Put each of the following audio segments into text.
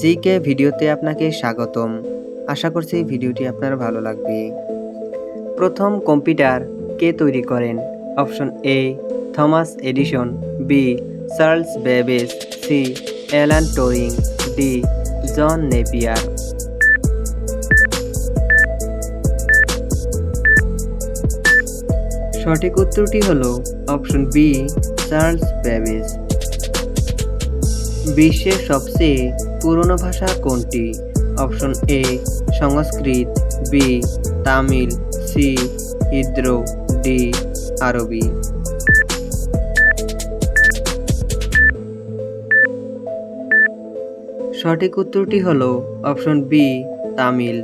GK ভিডিওতে আপনাকে স্বাগতম। আশা করছি ভিডিওটি আপনার ভালো লাগবে। প্রথম কম্পিউটার কে তৈরি করেন? Option A, Thomas Edison, B, Charles Babbage C, Alan Turing D, John Napier. সঠিক উত্তরটি হল অপশন বি, চার্লস বেবেজ বিশ্বের সবচেয়ে পুরনো ভাষা কোনটি? Option A, Sanskrit, B, Tamil, C Hebrew D, আরবি। সঠিক উত্তরটি হল অপশন বি, তামিল।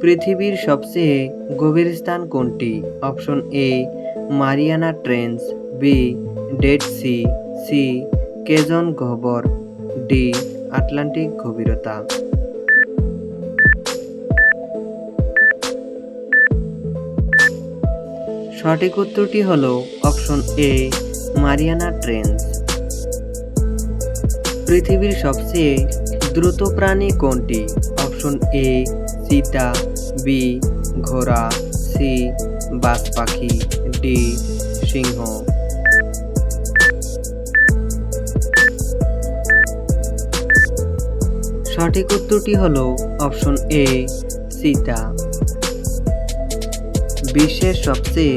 পৃথিবীর সবচেয়ে গভীর স্থান কোনটি? Option A, Mariana Trench, B, Dead Sea C কেজন গহ্বর? ডি, আটলান্টিক গভীরতা। সঠিক উত্তরটি হল অপশন এ, মারিয়ানা ট্রেন্স। পৃথিবীর সবচেয়ে দ্রুত প্রাণী কোনটি? অপশন এ, চিতা, বি, ঘোড়া, সি, বাজ পাখি, ডি, সিংহ। সঠিক উত্তরটি হল অপশন এ চিতা বিশ্বের সবচেয়ে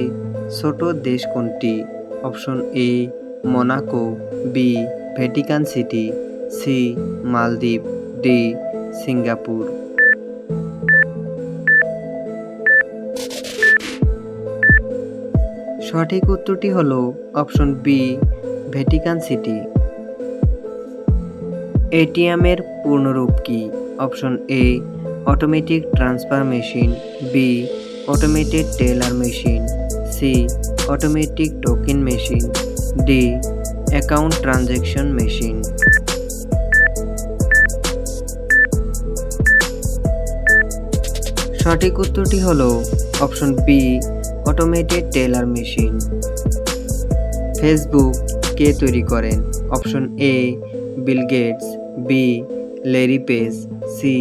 ছোট দেশ কোনটি? Option A, Monaco, B, Vatican City, C, মালদ্বীপ, ডি, সিঙ্গাপুর। সঠিক উত্তরটি হল অপশন বি, ভ্যাটিকান সিটি। এটিএমের পূর্ণরূপ কি? Option A, automatic transfer machine, B, automated teller machine, C, automatic token machine, D, account transaction machine. সঠিক উত্তরটি হল option B, automated teller machine. Facebook কে তৈরি করেন? Option A Bill Gates B Larry Page C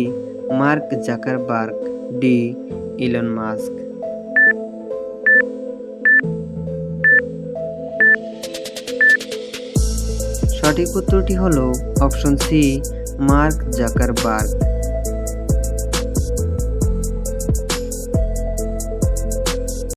Mark Zuckerberg D Elon Musk সঠিক উত্তরটি হল option C Mark Zuckerberg